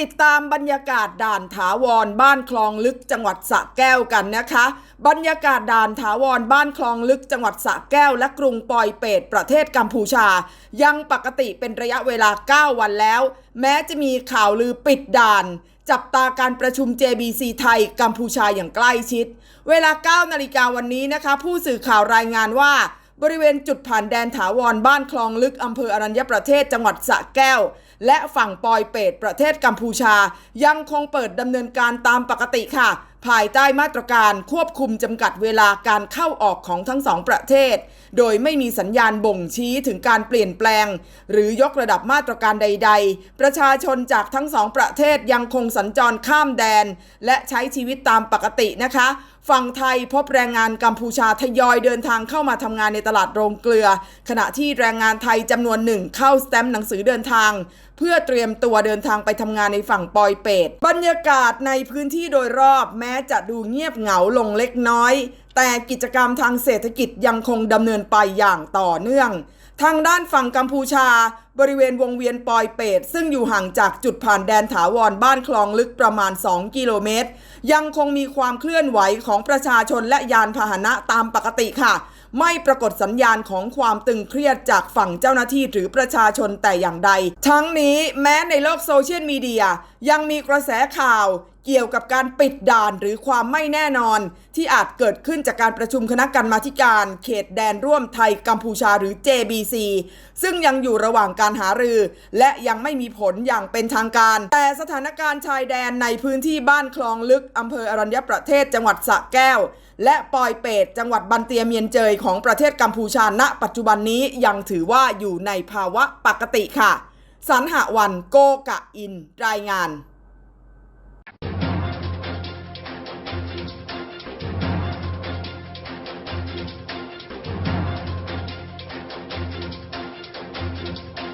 ติดตามบรรยากาศด่านถาวรบ้านคลองลึกจังหวัดสระแก้วกันนะคะ บรรยากาศด่านถาวรบ้านคลองลึกจังหวัดสระแก้ว และกรุงปอยเปตประเทศกัมพูชา ยังปกติเป็นระยะเวลา 9 วันแล้ว แม้จะมีข่าวลือปิดด่าน จับตาการประชุม JBC ไทยกัมพูชาอย่างใกล้ชิด เวลา 9 นาฬิกาวันนี้นะคะ ผู้สื่อข่าวรายงานว่าบริเวณจุดผ่านแดนถาวรบ้านคลองลึกอำเภออรัญญประเทศจังหวัดสระแก้ว และฝั่งปอยเปตประเทศกัมพูชา ยังคงเปิดดำเนินการตามปกติค่ะ ภายใต้มาตรการควบคุมจำกัดเวลาการเข้าออกของทั้งสองประเทศ โดยไม่มีสัญญาณบ่งชี้ถึงการเปลี่ยนแปลง หรือยกระดับมาตรการใด ๆ ประชาชนจากทั้งสองประเทศยังคงสัญจรข้ามแดน และใช้ชีวิตตามปกตินะคะฝั่งไทยพบแรงงานกัมพูชาทยอยเดินทางเข้ามาทำงานในตลาดโรงเกลือ ขณะที่แรงงานไทยจำนวนหนึ่งเข้าสแตมป์หนังสือเดินทาง เพื่อเตรียมตัวเดินทางไปทำงานในฝั่งปอยเปตบรรยากาศในพื้นที่โดยรอบแม้จะดูเงียบเหงาลงเล็กน้อย แต่กิจกรรมทางเศรษฐกิจยังคงดำเนินไปอย่างต่อเนื่อง ทางด้านฝั่งกัมพูชา บริเวณวงเวียนปอยเปตซึ่งอยู่ห่างจากจุดผ่านแดนถาวรบ้านคลองลึกประมาณ 2 กิโลเมตร ยังคงมีความเคลื่อนไหวของประชาชนและยานพาหนะตามปกติค่ะ ไม่ปรากฏสัญญาณของความตึงเครียดจากฝั่งเจ้าหน้าที่หรือประชาชนแต่อย่างใด ทั้งนี้แม้ในโลกโซเชียลมีเดียยังมีกระแสข่าวเกี่ยวกับการปิดด่านหรือความไม่แน่นอน ที่อาจเกิดขึ้นจากการประชุมคณะกรรมาการ เขตแดนร่วมไทยกัมพูชาหรือ JBC ซึ่งยังอยู่ระหว่างการหารือ และยังไม่มีผลอย่างเป็นทางการ แต่สถานการณ์ชายแดนในพื้นที่บ้านคลองลึกอำเภออรัญญประเทศจังหวัดสระแก้ว และปอยเปตจังหวัดบันเตียเมียนเจยของประเทศกัมพูชาณ ปัจจุบันนี้ยังถือว่าอยู่ในภาวะปกติค่ะ สันหวันโกกะอินรายงาน